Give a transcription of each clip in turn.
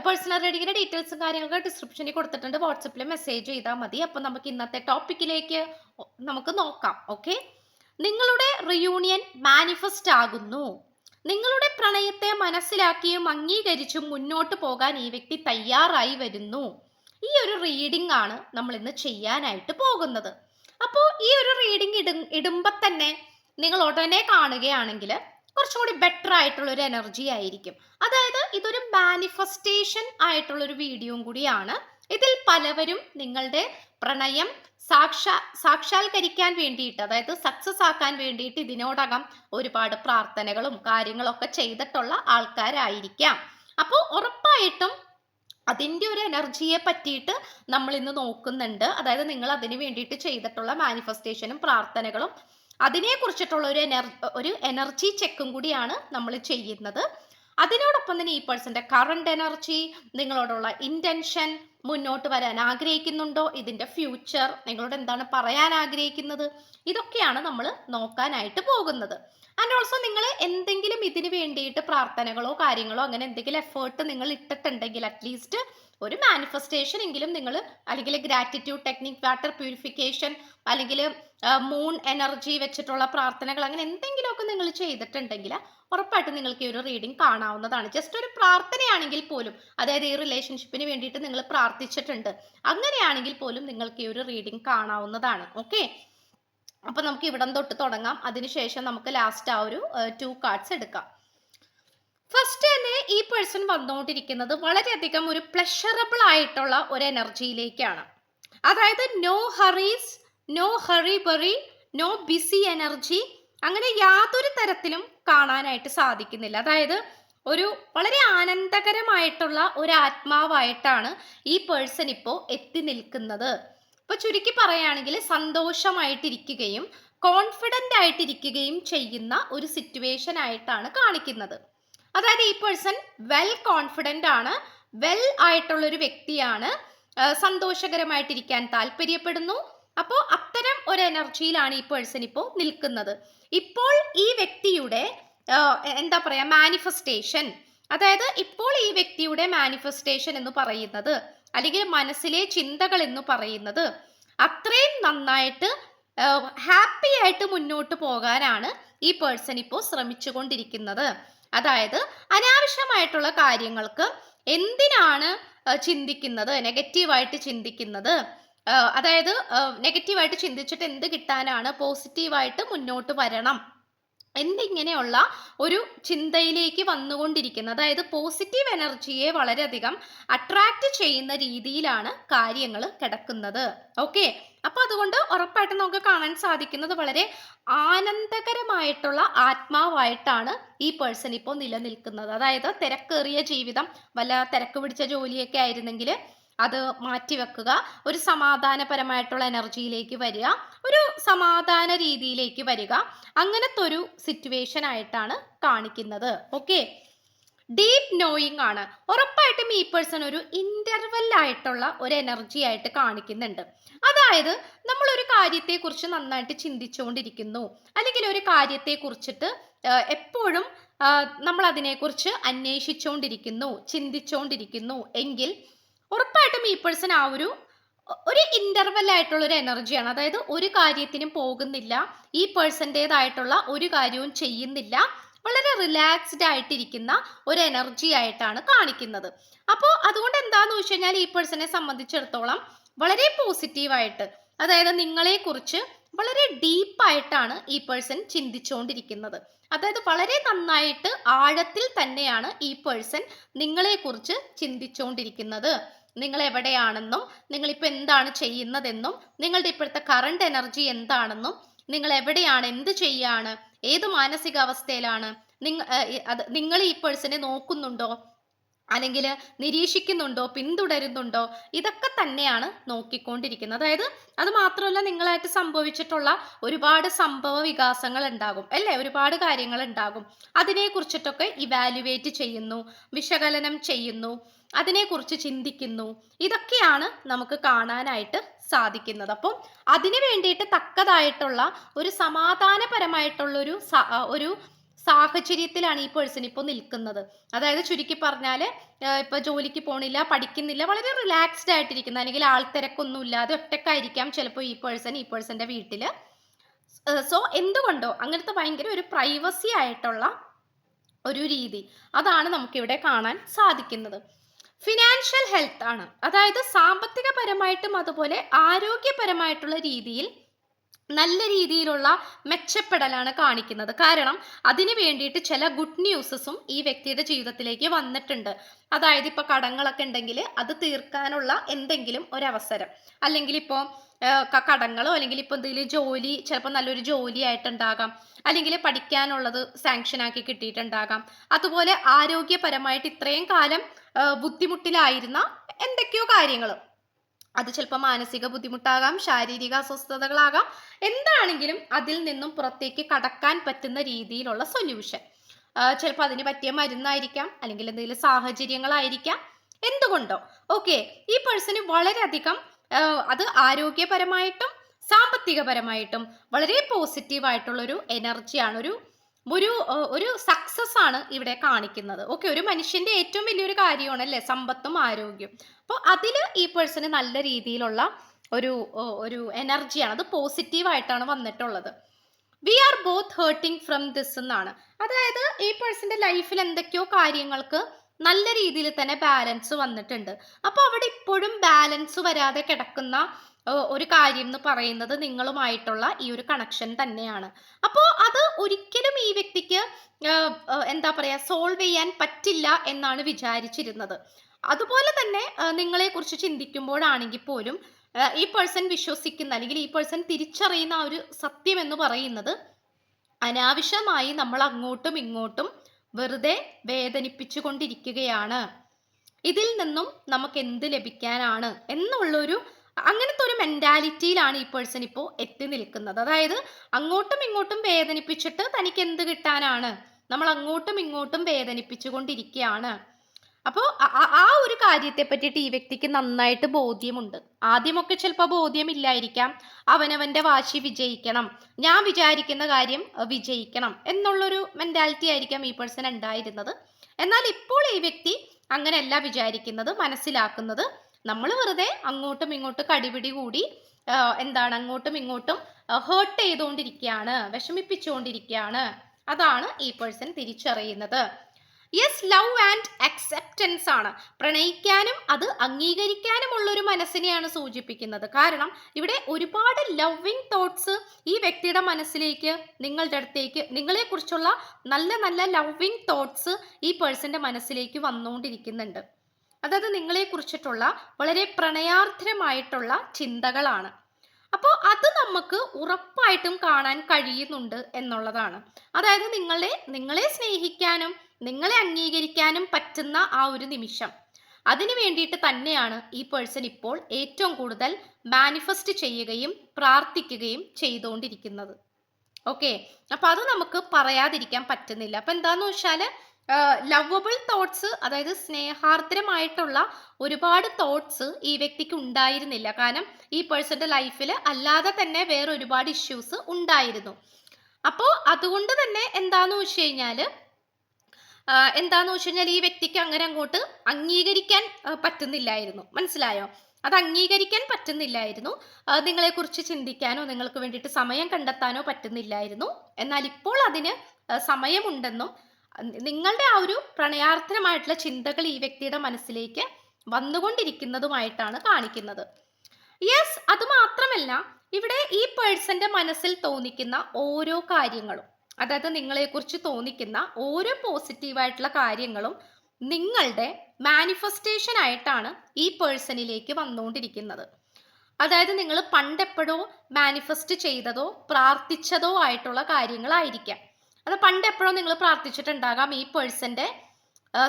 Personal റീഡിങ്ങിന്റെ ഡീറ്റെയിൽസും കാര്യങ്ങളൊക്കെ ഡിസ്ക്രിപ്ഷനിൽ കൊടുത്തിട്ടുണ്ട്. വാട്സപ്പിൽ മെസ്സേജ് ചെയ്താൽ മതി. അപ്പോൾ നമുക്ക് ഇന്നത്തെ ടോപ്പിക്കിലേക്ക് നമുക്ക് നോക്കാം. ഓക്കെ നിങ്ങളുടെ റിയൂണിയൻ മാനിഫെസ്റ്റ് ആകുന്നു. നിങ്ങളുടെ പ്രണയത്തെ മനസ്സിലാക്കിയും അംഗീകരിച്ചും മുന്നോട്ട് പോകാൻ ഈ വ്യക്തി തയ്യാറായി വരുന്നു. ഈ ഒരു റീഡിംഗ് ആണ് നമ്മൾ ഇന്ന് ചെയ്യാനായിട്ട് പോകുന്നത്. അപ്പോൾ ഈ ഒരു റീഡിംഗ് ഇടും ഇടുമ്പോൾ തന്നെ നിങ്ങൾ ഉടനെ കാണുകയാണെങ്കിൽ കുറച്ചും കൂടി ബെറ്റർ ആയിട്ടുള്ള ഒരു എനർജി ആയിരിക്കും. അതായത് ഇതൊരു മാനിഫെസ്റ്റേഷൻ ആയിട്ടുള്ള ഒരു വീഡിയോയും കൂടിയാണ്. ഇതിൽ പലവരും നിങ്ങളുടെ പ്രണയം സാക്ഷാ സാക്ഷാത്കരിക്കാൻ വേണ്ടിയിട്ട് അതായത് സക്സസ് ആക്കാൻ വേണ്ടിയിട്ട് ഇതിനോടകം ഒരുപാട് പ്രാർത്ഥനകളും കാര്യങ്ങളൊക്കെ ചെയ്തിട്ടുള്ള ആൾക്കാരായിരിക്കാം. അപ്പോൾ ഉറപ്പായിട്ടും അതിന്റെ ഒരു എനർജിയെ പറ്റിയിട്ട് നമ്മൾ ഇന്ന് നോക്കുന്നുണ്ട്. അതായത് നിങ്ങൾ അതിന് വേണ്ടിയിട്ട് ചെയ്തിട്ടുള്ള മാനിഫെസ്റ്റേഷനും പ്രാർത്ഥനകളും അതിനെ കുറിച്ചിട്ടുള്ള ഒരു എനർ ഒരു എനർജി ചെക്കും കൂടിയാണ് നമ്മൾ ചെയ്യുന്നത്. അതിനോടൊപ്പം തന്നെ ഈ പേഴ്സന്റെ കറണ്ട് എനർജി നിങ്ങളോടുള്ള ഇന്റൻഷൻ മുന്നോട്ട് വരാൻ ആഗ്രഹിക്കുന്നുണ്ടോ? ഇതിന്റെ ഫ്യൂച്ചർ നിങ്ങളോട് എന്താണ് പറയാൻ ആഗ്രഹിക്കുന്നത്? ഇതൊക്കെയാണ് നമ്മൾ നോക്കാനായിട്ട് പോകുന്നത്. ആൻഡ് ഓൾസോ നിങ്ങൾ എന്തെങ്കിലും ഇതിന് വേണ്ടിയിട്ട് പ്രാർത്ഥനകളോ കാര്യങ്ങളോ അങ്ങനെ എന്തെങ്കിലും എഫേർട്ട് നിങ്ങൾ ഇട്ടിട്ടുണ്ടെങ്കിൽ അറ്റ്ലീസ്റ്റ് ഒരു മാനിഫെസ്റ്റേഷൻ എങ്കിലും നിങ്ങൾ അല്ലെങ്കിൽ ഗ്രാറ്റിറ്റ്യൂഡ് ടെക്നിക് വാട്ടർ പ്യൂരിഫിക്കേഷൻ അല്ലെങ്കിൽ മൂൺ എനർജി വെച്ചിട്ടുള്ള പ്രാർത്ഥനകൾ അങ്ങനെ എന്തെങ്കിലുമൊക്കെ നിങ്ങൾ ചെയ്തിട്ടുണ്ടെങ്കിൽ ഉറപ്പായിട്ടും നിങ്ങൾക്ക് ഈ ഒരു റീഡിംഗ് കാണാവുന്നതാണ്. ജസ്റ്റ് ഒരു പ്രാർത്ഥനയാണെങ്കിൽ പോലും അതായത് ഈ റിലേഷൻഷിപ്പിന് വേണ്ടിയിട്ട് നിങ്ങൾ പ്രാർത്ഥിച്ചിട്ടുണ്ട് അങ്ങനെയാണെങ്കിൽ പോലും നിങ്ങൾക്ക് ഈ ഒരു റീഡിംഗ് കാണാവുന്നതാണ്. ഓക്കെ അപ്പൊ നമുക്ക് ഇവിടം തൊട്ട് തുടങ്ങാം. അതിനുശേഷം നമുക്ക് ലാസ്റ്റ് ആ ഒരു ടു കാർഡ്സ് എടുക്കാം. ഫസ്റ്റ് തന്നെ ഈ പേഴ്സൺ വന്നുകൊണ്ടിരിക്കുന്നത് വളരെയധികം ഒരു പ്ലഷറബിൾ ആയിട്ടുള്ള ഒരു എനർജിയിലേക്കാണ് അതായത് no hurries no hurry worry no busy energy അങ്ങനെ യാതൊരു തരത്തിലും കാണാനായിട്ട് സാധിക്കുന്നില്ല. അതായത് ഒരു വളരെ ആനന്ദകരമായിട്ടുള്ള ഒരു ആത്മാവായിട്ടാണ് ഈ പേഴ്സൺ ഇപ്പോൾ എത്തി നിൽക്കുന്നത്. ഇപ്പൊ ചുരുക്കി പറയുകയാണെങ്കിൽ സന്തോഷമായിട്ടിരിക്കുകയും കോൺഫിഡന്റ് ആയിട്ടിരിക്കുകയും ചെയ്യുന്ന ഒരു സിറ്റുവേഷൻ ആയിട്ടാണ് കാണിക്കുന്നത്. അതായത് ഈ പേഴ്സൺ വെൽ കോൺഫിഡന്റ് ആണ് വെൽ ആയിട്ടുള്ള ഒരു വ്യക്തിയാണ് സന്തോഷകരമായിട്ടിരിക്കാൻ താല്പര്യപ്പെടുന്നു. അപ്പോൾ അത്തരം ഒരു എനർജിയിലാണ് ഈ പേഴ്സൺ ഇപ്പോൾ നിൽക്കുന്നത്. ഇപ്പോൾ ഈ വ്യക്തിയുടെ എന്താ പറയുക മാനിഫെസ്റ്റേഷൻ അതായത് ഇപ്പോൾ ഈ വ്യക്തിയുടെ മാനിഫെസ്റ്റേഷൻ എന്ന് പറയുന്നത് അല്ലെങ്കിൽ മനസ്സിലെ ചിന്തകൾ എന്ന് പറയുന്നത് അത്രയും നന്നായിട്ട് ഹാപ്പി ആയിട്ട് മുന്നോട്ട് പോകാനാണ് ഈ പേഴ്സൺ ഇപ്പോൾ ശ്രമിച്ചുകൊണ്ടിരിക്കുന്നത്. അതായത് അനാവശ്യമായിട്ടുള്ള കാര്യങ്ങൾക്ക് എന്തിനാണ് ചിന്തിക്കുന്നത്? നെഗറ്റീവായിട്ട് ചിന്തിക്കുന്നത്. അതായത് നെഗറ്റീവായിട്ട് ചിന്തിച്ചിട്ട് എന്ത് കിട്ടാനാണ്? പോസിറ്റീവായിട്ട് മുന്നോട്ട് വരണം. എന്തിങ്ങനെയുള്ള ഒരു ചിന്തയിലേക്ക് വന്നുകൊണ്ടിരിക്കുന്നത്. അതായത് പോസിറ്റീവ് എനർജിയെ വളരെയധികം അട്രാക്റ്റ് ചെയ്യുന്ന രീതിയിലാണ് കാര്യങ്ങൾ കിടക്കുന്നത്. ഓക്കെ? അപ്പൊ അതുകൊണ്ട് ഉറപ്പായിട്ടും നമുക്ക് കാണാൻ സാധിക്കുന്നത് വളരെ ആനന്ദകരമായിട്ടുള്ള ആത്മാവായിട്ടാണ് ഈ പേഴ്സൺ ഇപ്പോൾ നിലനിൽക്കുന്നത്. അതായത് തിരക്കേറിയ ജീവിതം വല്ല തിരക്ക് പിടിച്ച ജോലിയൊക്കെ ആയിരുന്നെങ്കിൽ അത് മാറ്റിവെക്കുക ഒരു സമാധാനപരമായിട്ടുള്ള എനർജിയിലേക്ക് വരിക ഒരു സമാധാന രീതിയിലേക്ക് വരിക. അങ്ങനത്തെ ഒരു സിറ്റുവേഷൻ ആയിട്ടാണ് കാണിക്കുന്നത്. ഓക്കെ ഡീപ്പ് നോയിങ് ആണ്. ഉറപ്പായിട്ടും ഈ പേഴ്സൺ ഒരു ആയിട്ടുള്ള ഒരു എനർജി ആയിട്ട് കാണിക്കുന്നുണ്ട്. അതായത് നമ്മൾ ഒരു കാര്യത്തെക്കുറിച്ച് നന്നായിട്ട് ചിന്തിച്ചുകൊണ്ടിരിക്കുന്നു. അല്ലെങ്കിൽ ഒരു കാര്യത്തെ കുറിച്ചിട്ട് എപ്പോഴും നമ്മൾ അതിനെക്കുറിച്ച് അന്വേഷിച്ചുകൊണ്ടിരിക്കുന്നു ചിന്തിച്ചുകൊണ്ടിരിക്കുന്നു. എങ്കിൽ ഉറപ്പായിട്ടും ഈ പേഴ്സൺ ആ ഒരു ഒരു ഇന്റർവെൽ ആയിട്ടുള്ള ഒരു എനർജിയാണ് അതായത് ഒരു കാര്യത്തിനും പോകുന്നില്ല. ഈ പേഴ്സന്റേതായിട്ടുള്ള ഒരു കാര്യവും ചെയ്യുന്നില്ല. വളരെ റിലാക്സ്ഡ് ആയിട്ടിരിക്കുന്ന ഒരു എനർജി ആയിട്ടാണ് കാണിക്കുന്നത്. അപ്പോൾ അതുകൊണ്ട് എന്താന്ന് വെച്ച് കഴിഞ്ഞാൽ ഈ പേഴ്സണെ സംബന്ധിച്ചിടത്തോളം വളരെ പോസിറ്റീവായിട്ട് അതായത് നിങ്ങളെ കുറിച്ച് വളരെ ഡീപ്പായിട്ടാണ് ഈ പേഴ്സൺ ചിന്തിച്ചുകൊണ്ടിരിക്കുന്നത് അതായത് വളരെ നന്നായിട്ട് ആഴത്തിൽ തന്നെയാണ് ഈ പേഴ്സൺ നിങ്ങളെക്കുറിച്ച് ചിന്തിച്ചുകൊണ്ടിരിക്കുന്നത് നിങ്ങൾ എവിടെയാണെന്നും നിങ്ങളിപ്പോൾ എന്താണ് ചെയ്യുന്നതെന്നും നിങ്ങളുടെ ഇപ്പോഴത്തെ കറണ്ട് എനർജി എന്താണെന്നും നിങ്ങൾ എവിടെയാണ് എന്ത് ചെയ്യാണ് ഏത് മാനസികാവസ്ഥയിലാണ് നിങ്ങ അത് നിങ്ങൾ ഈ പേഴ്സണെ നോക്കുന്നുണ്ടോ? അല്ലെങ്കിൽ നിരീക്ഷിക്കുന്നുണ്ടോ? പിന്തുടരുന്നുണ്ടോ? ഇതൊക്കെ തന്നെയാണ് നോക്കിക്കൊണ്ടിരിക്കുന്നത്. അതായത് അത് മാത്രമല്ല നിങ്ങളായിട്ട് സംഭവിച്ചിട്ടുള്ള ഒരുപാട് സംഭവ വികാസങ്ങൾ ഉണ്ടാകും അല്ലേ? ഒരുപാട് കാര്യങ്ങൾ ഉണ്ടാകും. അതിനെക്കുറിച്ചിട്ടൊക്കെ ഇവാലുവേറ്റ് ചെയ്യുന്നു വിശകലനം ചെയ്യുന്നു അതിനെക്കുറിച്ച് ചിന്തിക്കുന്നു. ഇതൊക്കെയാണ് നമുക്ക് കാണാനായിട്ട് സാധിക്കുന്നത്. അപ്പം അതിനു വേണ്ടിയിട്ട് തക്കതായിട്ടുള്ള ഒരു സമാധാനപരമായിട്ടുള്ളൊരു ഒരു സാഹചര്യത്തിലാണ് ഈ പേഴ്സൺ ഇപ്പോൾ നിൽക്കുന്നത്. അതായത് ചുരുക്കി പറഞ്ഞാൽ ഇപ്പോൾ ജോലിക്ക് പോണില്ല പഠിക്കുന്നില്ല വളരെ റിലാക്സ്ഡ് ആയിട്ടിരിക്കുന്ന. അല്ലെങ്കിൽ ആൾത്തിരക്കൊന്നും ഇല്ലാതെ ഒറ്റക്കായിരിക്കാം ചിലപ്പോൾ ഈ പേഴ്സൺ ഈ പേഴ്സന്റെ വീട്ടിൽ സോ എന്തുകൊണ്ടോ അങ്ങനത്തെ ഭയങ്കര ഒരു പ്രൈവസി ആയിട്ടുള്ള ഒരു രീതി. അതാണ് നമുക്കിവിടെ കാണാൻ സാധിക്കുന്നത്. ഫിനാൻഷ്യൽ ഹെൽത്ത് ആണ്. അതായത് സാമ്പത്തികപരമായിട്ടും അതുപോലെ ആരോഗ്യപരമായിട്ടുള്ള രീതിയിൽ നല്ല രീതിയിലുള്ള മെച്ചപ്പെടലാണ് കാണിക്കുന്നത്. കാരണം അതിന് വേണ്ടിയിട്ട് ചില ഗുഡ് ന്യൂസസും ഈ വ്യക്തിയുടെ ജീവിതത്തിലേക്ക് വന്നിട്ടുണ്ട്. അതായത് ഇപ്പോൾ കടങ്ങളൊക്കെ ഉണ്ടെങ്കിൽ അത് തീർക്കാനുള്ള എന്തെങ്കിലും ഒരവസരം. അല്ലെങ്കിൽ ഇപ്പോൾ കടങ്ങളോ അല്ലെങ്കിൽ ഇപ്പോൾ എന്തെങ്കിലും ജോലി ചിലപ്പോൾ നല്ലൊരു ജോലി ആയിട്ടുണ്ടാകാം. അല്ലെങ്കിൽ പഠിക്കാനുള്ളത് സാങ്ഷൻ ആക്കി കിട്ടിയിട്ടുണ്ടാകാം. അതുപോലെ ആരോഗ്യപരമായിട്ട് ഇത്രയും കാലം ബുദ്ധിമുട്ടിലായിരുന്ന എന്തൊക്കെയോ കാര്യങ്ങൾ. അത് ചിലപ്പോൾ മാനസിക ബുദ്ധിമുട്ടാകാം ശാരീരിക അസ്വസ്ഥതകളാകാം. എന്താണെങ്കിലും അതിൽ നിന്നും പുറത്തേക്ക് കടക്കാൻ പറ്റുന്ന രീതിയിലുള്ള സൊല്യൂഷൻ ചിലപ്പോൾ അതിന് പറ്റിയ മരുന്നായിരിക്കാം അല്ലെങ്കിൽ എന്തെങ്കിലും സാഹചര്യങ്ങളായിരിക്കാം. എന്തുകൊണ്ടോ? ഓക്കെ ഈ പേഴ്സണ് വളരെയധികം അത് ആരോഗ്യപരമായിട്ടും സാമ്പത്തികപരമായിട്ടും വളരെ പോസിറ്റീവായിട്ടുള്ളൊരു എനർജിയാണ് ഒരു ഒരു ഒരു സക്സസ് ആണ് ഇവിടെ കാണിക്കുന്നത്. ഓക്കെ ഒരു മനുഷ്യന്റെ ഏറ്റവും വലിയൊരു കാര്യമാണ് അല്ലേ സമ്പത്തും ആരോഗ്യവും. അപ്പോൾ അതിൽ ഈ പേഴ്സണ് നല്ല രീതിയിലുള്ള ഒരു ഒരു എനർജിയാണ്. അത് പോസിറ്റീവായിട്ടാണ് വന്നിട്ടുള്ളത്. We are both hurting from this എന്നാണ്. അതായത് ഈ പേഴ്സന്റെ ലൈഫിൽ എന്തൊക്കെയോ കാര്യങ്ങൾക്ക് നല്ല രീതിയിൽ തന്നെ ബാലൻസ് വന്നിട്ടുണ്ട്. അപ്പോൾ അവിടെ ഇപ്പോഴും ബാലൻസ് വരാതെ കിടക്കുന്ന ഒരു കാര്യം എന്ന് പറയുന്നത് നിങ്ങളുമായിട്ടുള്ള ഈ ഒരു കണക്ഷൻ തന്നെയാണ്. അപ്പോൾ അത് ഒരിക്കലും ഈ വ്യക്തിക്ക് എന്താ പറയുക സോൾവ് ചെയ്യാൻ പറ്റില്ല എന്നാണ് വിചാരിച്ചിരുന്നത്. അതുപോലെ തന്നെ നിങ്ങളെ നിങ്ങളെക്കുറിച്ച് ചിന്തിക്കുമ്പോഴാണെങ്കിൽ പോലും ഈ പേഴ്സൺ വിശ്വസിക്കുന്ന അല്ലെങ്കിൽ ഈ പേഴ്സൺ തിരിച്ചറിയുന്ന ഒരു സത്യം എന്ന് പറയുന്നത് അനാവശ്യമായി നമ്മൾ അങ്ങോട്ടും ഇങ്ങോട്ടും വെറുതെ വേദനിപ്പിച്ചു കൊണ്ടിരിക്കുകയാണ് ഇതിൽ നിന്നും നമുക്ക് എന്ത് ലഭിക്കാനാണ്? എന്നുള്ളൊരു അങ്ങനത്തെ ഒരു മെന്റാലിറ്റിയിലാണ് ഈ പേഴ്സൺ ഇപ്പോൾ എത്തി നിൽക്കുന്നത്. അതായത് അങ്ങോട്ടും ഇങ്ങോട്ടും വേദനിപ്പിച്ചിട്ട് തനിക്ക് എന്ത് കിട്ടാനാണ്? നമ്മൾ അങ്ങോട്ടും ഇങ്ങോട്ടും വേദനിപ്പിച്ചു കൊണ്ടിരിക്കുകയാണ് അപ്പോൾ ആ ഒരു കാര്യത്തെ പറ്റിയിട്ട് ഈ വ്യക്തിക്ക് നന്നായിട്ട് ബോധ്യമുണ്ട്. ആദ്യമൊക്കെ ചിലപ്പോൾ ബോധ്യമില്ലായിരിക്കാം. അവനവന്റെ വാശി വിജയിക്കണം. ഞാൻ വിചാരിക്കുന്ന കാര്യം വിജയിക്കണം എന്നുള്ളൊരു മെന്റാലിറ്റി ആയിരിക്കാം ഈ പേഴ്സൺ ഉണ്ടായിരുന്നത്. എന്നാൽ ഇപ്പോൾ ഈ വ്യക്തി അങ്ങനെയല്ല വിചാരിക്കുന്നത് മനസ്സിലാക്കുന്നത്. നമ്മൾ വെറുതെ അങ്ങോട്ടും ഇങ്ങോട്ടും കടിപിടി കൂടി എന്താണ് അങ്ങോട്ടും ഇങ്ങോട്ടും ഹേർട്ട് ചെയ്തുകൊണ്ടിരിക്കുകയാണ് വിഷമിപ്പിച്ചുകൊണ്ടിരിക്കുകയാണ് അതാണ് ഈ പേഴ്സൺ തിരിച്ചറിയുന്നത്. യെസ് ലവ് ആൻഡ് അക്സെപ്റ്റൻസ് ആണ്. പ്രണയിക്കാനും അത് അംഗീകരിക്കാനുമുള്ള ഒരു മനസ്സിനെയാണ് സൂചിപ്പിക്കുന്നത്. കാരണം ഇവിടെ ഒരുപാട് ലവ്വിങ് തോട്ട്സ് ഈ വ്യക്തിയുടെ മനസ്സിലേക്ക് നിങ്ങളുടെ അടുത്തേക്ക് നിങ്ങളെക്കുറിച്ചുള്ള നല്ല നല്ല ലവ്വിങ് തോട്ട്സ് ഈ പേഴ്സന്റെ മനസ്സിലേക്ക് വന്നുകൊണ്ടിരിക്കുന്നുണ്ട്. അതായത് നിങ്ങളെക്കുറിച്ചിട്ടുള്ള വളരെ പ്രണയാർദ്രമായിട്ടുള്ള ചിന്തകളാണ്. അപ്പോൾ അത് നമുക്ക് ഉറപ്പായിട്ടും കാണാൻ കഴിയുന്നുണ്ട് എന്നുള്ളതാണ്. അതായത് നിങ്ങളെ നിങ്ങളെ സ്നേഹിക്കാനും നിങ്ങളെ അംഗീകരിക്കാനും പറ്റുന്ന ആ ഒരു നിമിഷം. അതിനു വേണ്ടിയിട്ട് തന്നെയാണ് ഈ പേഴ്സൺ ഇപ്പോൾ ഏറ്റവും കൂടുതൽ മാനിഫെസ്റ്റ് ചെയ്യുകയും പ്രാർത്ഥിക്കുകയും ചെയ്തുകൊണ്ടിരിക്കുന്നത് ഓക്കെ? അപ്പൊ അത് നമുക്ക് പറയാതിരിക്കാൻ പറ്റുന്നില്ല. അപ്പൊ എന്താന്ന് വെച്ചാൽ ലവബിൾ തോട്ട്സ് അതായത് സ്നേഹാർദ്രമായിട്ടുള്ള ഒരുപാട് തോട്ട്സ് ഈ വ്യക്തിക്ക് ഉണ്ടായിരുന്നില്ല. കാരണം ഈ പേഴ്സന്റെ ലൈഫിൽ അല്ലാതെ തന്നെ വേറെ ഒരുപാട് ഇഷ്യൂസ് ഉണ്ടായിരുന്നു. അപ്പോൾ അതുകൊണ്ട് തന്നെ എന്താന്ന് വെച്ച് കഴിഞ്ഞാൽ എന്താന്ന് വെച്ച് കഴിഞ്ഞാൽ ഈ വ്യക്തിക്ക് അങ്ങനെ അങ്ങോട്ട് അംഗീകരിക്കാൻ പറ്റുന്നില്ലായിരുന്നു. മനസ്സിലായോ? അത് അംഗീകരിക്കാൻ പറ്റുന്നില്ലായിരുന്നു. നിങ്ങളെക്കുറിച്ച് ചിന്തിക്കാനോ നിങ്ങൾക്ക് വേണ്ടിയിട്ട് സമയം കണ്ടെത്താനോ പറ്റുന്നില്ലായിരുന്നു. എന്നാൽ ഇപ്പോൾ അതിന് സമയമുണ്ടെന്നും നിങ്ങളുടെ ആ ഒരു പ്രണയാർത്ഥനമായിട്ടുള്ള ചിന്തകൾ ഈ വ്യക്തിയുടെ മനസ്സിലേക്ക് വന്നുകൊണ്ടിരിക്കുന്നതുമായിട്ടാണ് കാണിക്കുന്നത്. യെസ് അത് മാത്രമല്ല ഇവിടെ ഈ പേഴ്സന്റെ മനസ്സിൽ തോന്നിക്കുന്ന ഓരോ കാര്യങ്ങളും അതായത് നിങ്ങളെക്കുറിച്ച് തോന്നിക്കുന്ന ഓരോ പോസിറ്റീവായിട്ടുള്ള കാര്യങ്ങളും നിങ്ങളുടെ മാനിഫെസ്റ്റേഷൻ ആയിട്ടാണ് ഈ പേഴ്സണിലേക്ക് വന്നുകൊണ്ടിരിക്കുന്നത്. അതായത് നിങ്ങൾ പണ്ടെപ്പോഴോ മാനിഫെസ്റ്റ് ചെയ്തതോ പ്രാർത്ഥിച്ചതോ ആയിട്ടുള്ള കാര്യങ്ങളായിരിക്കാം. അത് പണ്ട് എപ്പോഴും നിങ്ങൾ പ്രാർത്ഥിച്ചിട്ടുണ്ടാകാം ഈ പേഴ്സന്റെ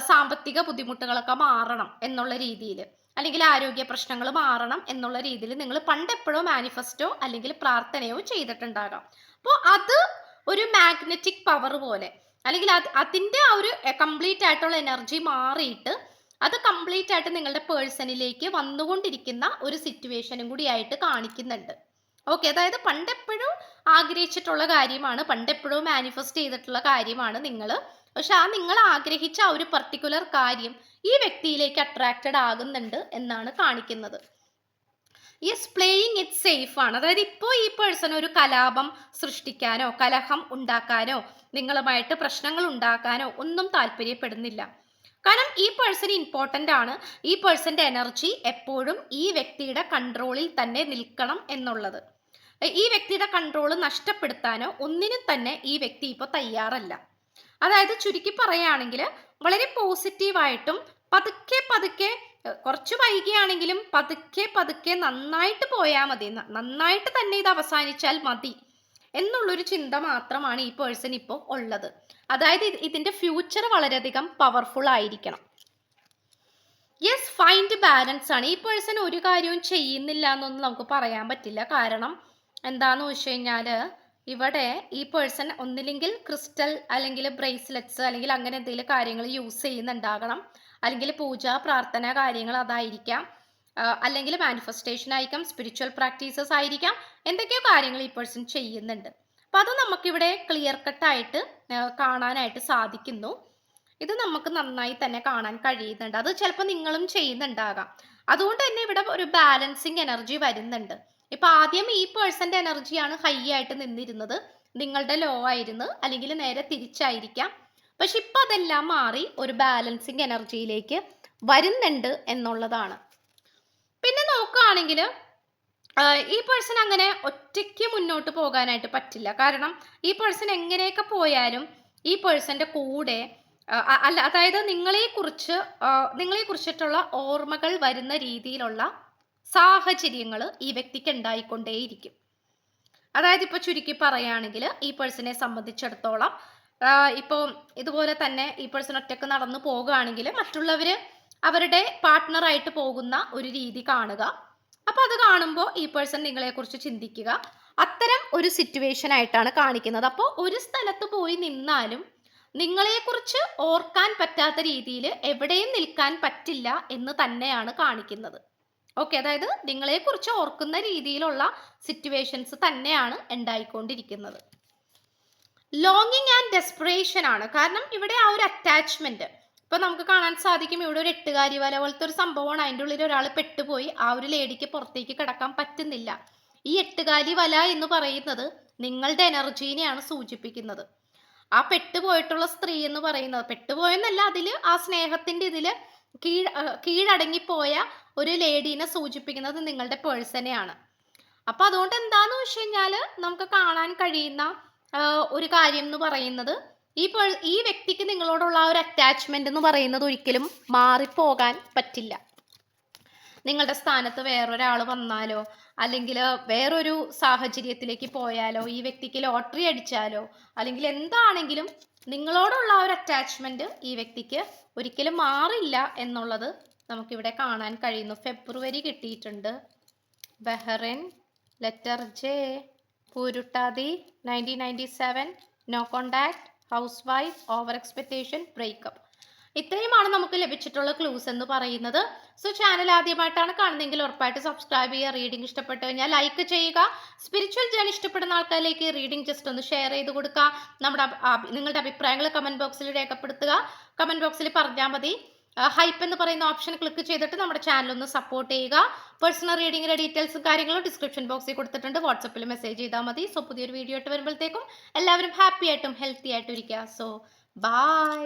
സാമ്പത്തിക ബുദ്ധിമുട്ടുകളൊക്കെ മാറണം എന്നുള്ള രീതിയിൽ. അല്ലെങ്കിൽ ആരോഗ്യ പ്രശ്നങ്ങൾ മാറണം എന്നുള്ള രീതിയിൽ നിങ്ങൾ പണ്ടെപ്പോഴോ മാനിഫെസ്റ്റോ അല്ലെങ്കിൽ പ്രാർത്ഥനയോ ചെയ്തിട്ടുണ്ടാകാം. അപ്പോൾ അത് ഒരു മാഗ്നറ്റിക് പവർ പോലെ. അല്ലെങ്കിൽ അത് അതിന്റെ ആ ഒരു കംപ്ലീറ്റ് ആയിട്ടുള്ള എനർജി മാറിയിട്ട് അത് കംപ്ലീറ്റ് ആയിട്ട് നിങ്ങളുടെ പേഴ്സണിലേക്ക് വന്നുകൊണ്ടിരിക്കുന്ന ഒരു സിറ്റുവേഷനും കൂടി ആയിട്ട് കാണിക്കുന്നുണ്ട്. ഓക്കെ അതായത് പണ്ടെപ്പോഴും ആഗ്രഹിച്ചിട്ടുള്ള കാര്യമാണ്. പണ്ടെപ്പോഴും മാനിഫെസ്റ്റ് ചെയ്തിട്ടുള്ള കാര്യമാണ് നിങ്ങൾ പക്ഷെ ആ നിങ്ങൾ ആഗ്രഹിച്ച ആ ഒരു പർട്ടിക്കുലർ കാര്യം ഈ വ്യക്തിയിലേക്ക് അട്രാക്റ്റഡ് ആകുന്നുണ്ട് എന്നാണ് കാണിക്കുന്നത്. യെസ് പ്ലേയിങ് ഇറ്റ് സേഫ് ആണ്. അതായത് ഇപ്പോൾ ഈ പേഴ്സൺ ഒരു കലാപം സൃഷ്ടിക്കാനോ കലഹം ഉണ്ടാക്കാനോ നിങ്ങളുമായിട്ട് പ്രശ്നങ്ങൾ ഉണ്ടാക്കാനോ ഒന്നും താല്പര്യപ്പെടുന്നില്ല. കാരണം ഈ പേഴ്സൺ ഇമ്പോർട്ടന്റ് ആണ്. ഈ പേഴ്സന്റെ എനർജി എപ്പോഴും ഈ വ്യക്തിയുടെ കൺട്രോളിൽ തന്നെ നിൽക്കണം എന്നുള്ളത്. ഈ വ്യക്തിയുടെ കൺട്രോൾ നഷ്ടപ്പെടുത്താനോ ഒന്നിനും തന്നെ ഈ വ്യക്തി ഇപ്പോൾ തയ്യാറല്ല. അതായത് ചുരുക്കി പറയുകയാണെങ്കിൽ വളരെ പോസിറ്റീവായിട്ടും പതുക്കെ പതുക്കെ കുറച്ച് വൈകിയാണെങ്കിലും പതുക്കെ പതുക്കെ നന്നായിട്ട് പോയാൽ മതി. നന്നായിട്ട് തന്നെ ഇത് അവസാനിച്ചാൽ മതി എന്നുള്ളൊരു ചിന്ത മാത്രമാണ് ഈ പേഴ്സൺ ഇപ്പോൾ ഉള്ളത്. അതായത് ഇതിന്റെ ഫ്യൂച്ചർ വളരെയധികം പവർഫുൾ ആയിരിക്കണം. യെസ് ഫൈൻഡ് ബാലൻസ് ആണ്. ഈ പേഴ്സൺ ഒരു കാര്യവും ചെയ്യുന്നില്ല എന്നൊന്നും നമുക്ക് പറയാൻ പറ്റില്ല. കാരണം എന്താന്ന് വെച്ച് കഴിഞ്ഞാൽ ഇവിടെ ഈ പേഴ്സൺ ഒന്നില്ലെങ്കിൽ ക്രിസ്റ്റൽ അല്ലെങ്കിൽ ബ്രേസ്ലെറ്റ്സ് അല്ലെങ്കിൽ അങ്ങനെ എന്തെങ്കിലും കാര്യങ്ങൾ യൂസ് ചെയ്യുന്നുണ്ടാകണം. അല്ലെങ്കിൽ പൂജ പ്രാർത്ഥന കാര്യങ്ങൾ അതായിരിക്കാം. അല്ലെങ്കിൽ മാനിഫെസ്റ്റേഷൻ ആയിരിക്കാം സ്പിരിച്വൽ പ്രാക്ടീസസ് ആയിരിക്കാം. എന്തൊക്കെയോ കാര്യങ്ങൾ ഈ പേഴ്സൺ ചെയ്യുന്നുണ്ട്. അപ്പം അത് നമുക്കിവിടെ ക്ലിയർ കട്ടായിട്ട് കാണാനായിട്ട് സാധിക്കുന്നു. ഇത് നമുക്ക് നന്നായി തന്നെ കാണാൻ കഴിയുന്നുണ്ട്. അത് ചിലപ്പോൾ നിങ്ങളും ചെയ്യുന്നുണ്ടാകാം. അതുകൊണ്ട് തന്നെ ഇവിടെ ഒരു ബാലൻസിങ് എനർജി വരുന്നുണ്ട്. ഇപ്പൊ ആദ്യം ഈ പേഴ്സന്റെ എനർജിയാണ് ഹൈ ആയിട്ട് നിന്നിരുന്നത്. നിങ്ങളുടെ ലോ ആയിരുന്നു. അല്ലെങ്കിൽ നേരെ തിരിച്ചായിരിക്കാം. പക്ഷെ ഇപ്പൊ അതെല്ലാം മാറി ഒരു ബാലൻസിങ് എനർജിയിലേക്ക് വരുന്നുണ്ട് എന്നുള്ളതാണ്. പിന്നെ നോക്കുകയാണെങ്കിൽ ഈ പേഴ്സൺ അങ്ങനെ ഒറ്റയ്ക്ക് മുന്നോട്ട് പോകാനായിട്ട് പറ്റില്ല. കാരണം ഈ പേഴ്സൺ എങ്ങനെയൊക്കെ പോയാലും ഈ പേഴ്സന്റെ കൂടെ അല്ല അതായത് നിങ്ങളെക്കുറിച്ച് നിങ്ങളെ നിങ്ങളെക്കുറിച്ചിട്ടുള്ള ഓർമ്മകൾ വരുന്ന രീതിയിലുള്ള സാഹചര്യങ്ങൾ ഈ വ്യക്തിക്ക് ഉണ്ടായിക്കൊണ്ടേയിരിക്കും. അതായത് ഇപ്പോൾ ചുരുക്കി പറയുകയാണെങ്കിൽ ഈ പേഴ്സണെ സംബന്ധിച്ചിടത്തോളം ഇപ്പോൾ ഇതുപോലെ തന്നെ ഈ പേഴ്സൺ ഒറ്റയ്ക്ക് നടന്നു പോകുകയാണെങ്കിൽ മറ്റുള്ളവർ അവരുടെ പാർട്ട്ണറായിട്ട് പോകുന്ന ഒരു രീതി കാണുക. അപ്പോൾ അത് കാണുമ്പോൾ ഈ പേഴ്സൺ നിങ്ങളെക്കുറിച്ച് ചിന്തിക്കുക. അത്തരം ഒരു സിറ്റുവേഷൻ ആയിട്ടാണ് കാണിക്കുന്നത്. അപ്പോൾ ഒരു സ്ഥലത്ത് പോയി നിന്നാലും നിങ്ങളെക്കുറിച്ച് ഓർക്കാൻ പറ്റാത്ത രീതിയിൽ എവിടെയും നിൽക്കാൻ പറ്റില്ല എന്ന് തന്നെയാണ് കാണിക്കുന്നത്. ഓക്കെ അതായത് നിങ്ങളെക്കുറിച്ച് ഓർക്കുന്ന രീതിയിലുള്ള സിറ്റുവേഷൻസ് തന്നെയാണ് ഉണ്ടായിക്കൊണ്ടിരിക്കുന്നത്. ലോങ്ങിങ് ആൻഡ് ഡെസ്പിറേഷൻ ആണ്. കാരണം ഇവിടെ ആ ഒരു അറ്റാച്ച്മെന്റ് ഇപ്പൊ നമുക്ക് കാണാൻ സാധിക്കും ഇവിടെ ഒരു എട്ടുകാരി വല പോലത്തെ ഒരു സംഭവമാണ്. അതിന്റെ ഉള്ളിൽ ഒരാൾ പെട്ടുപോയി. ആ ഒരു ലേഡിക്ക് പുറത്തേക്ക് കിടക്കാൻ പറ്റുന്നില്ല. ഈ എട്ടുകാലി വല എന്ന് പറയുന്നത് നിങ്ങളുടെ എനർജീനെയാണ് സൂചിപ്പിക്കുന്നത്. ആ പെട്ടുപോയിട്ടുള്ള സ്ത്രീ എന്ന് പറയുന്നത്. പെട്ടുപോയെന്നല്ല അതിൽ ആ സ്നേഹത്തിന്റെ ഇതിൽ കീഴ് കീഴടങ്ങിപ്പോയ ഒരു ലേഡീനെ സൂചിപ്പിക്കുന്നത് നിങ്ങളുടെ പേഴ്സണെയാണ് അപ്പൊ അതുകൊണ്ട് എന്താന്ന് വെച്ച് കഴിഞ്ഞാൽ നമുക്ക് കാണാൻ കഴിയുന്ന ഒരു കാര്യം എന്ന് പറയുന്നത് ഈ പേൾ- ഈ വ്യക്തിക്ക് നിങ്ങളോടുള്ള ഒരു അറ്റാച്ച്മെന്റ് എന്ന് പറയുന്നത് ഒരിക്കലും മാറിപ്പോകാൻ പറ്റില്ല. നിങ്ങളുടെ സ്ഥാനത്ത് വേറൊരാൾ വന്നാലോ അല്ലെങ്കിൽ വേറൊരു സാഹചര്യത്തിലേക്ക് പോയാലോ ഈ വ്യക്തിക്ക് ലോട്ടറി അടിച്ചാലോ അല്ലെങ്കിൽ എന്താണെങ്കിലും നിങ്ങളോടുള്ള ഒരു അറ്റാച്ച്മെന്റ് ഈ വ്യക്തിക്ക് ഒരിക്കലും മാറില്ല എന്നുള്ളത് നമുക്കിവിടെ കാണാൻ കഴിയുന്നു. ഫെബ്രുവരി കിട്ടിയിട്ടുണ്ട്. Bahrain letter J Pooruttathi nineteen ninety seven no contact housewife over expectation breakup ഇത്രയുമാണ് നമുക്ക് ലഭിച്ചിട്ടുള്ള ക്ലൂസ് എന്ന് പറയുന്നത്. സോ ചാനൽ ആദ്യമായിട്ടാണ് കാണുന്നതെങ്കിൽ ഉറപ്പായിട്ട് സബ്സ്ക്രൈബ് ചെയ്യുക റീഡിംഗ് ഇഷ്ടപ്പെട്ട് കഴിഞ്ഞാൽ ലൈക്ക് ചെയ്യുക. സ്പിരിച്വൽ ജേണി ഇഷ്ടപ്പെടുന്ന ആൾക്കാരിലേക്ക് റീഡിംഗ് ജസ്റ്റ് ഒന്ന് ഷെയർ ചെയ്ത് കൊടുക്കുക. നമ്മുടെ നിങ്ങളുടെ അഭിപ്രായങ്ങൾ കമന്റ് ബോക്സിൽ രേഖപ്പെടുത്തുക. കമന്റ് ബോക്സിൽ പറഞ്ഞാൽ മതി. ഹൈപ്പ് എന്ന് പറയുന്ന ഓപ്ഷൻ ക്ലിക്ക് ചെയ്തിട്ട് നമ്മുടെ ചാനൽ ഒന്ന് സപ്പോർട്ട് ചെയ്യുക. പേഴ്സണൽ റീഡിങ്ങിന്റെ ഡീറ്റെയിൽസും കാര്യങ്ങളും ഡിസ്ക്രിപ്ഷൻ ബോക്സിൽ കൊടുത്തിട്ടുണ്ട്. വാട്സപ്പിൽ മെസ്സേജ് ചെയ്താൽ മതി. സോ പുതിയൊരു വീഡിയോ ആയിട്ട് വരുമ്പോഴത്തേക്കും എല്ലാവരും ഹാപ്പി ആയിട്ടും ഹെൽത്തി ആയിട്ടും ഇരിക്കുക. So by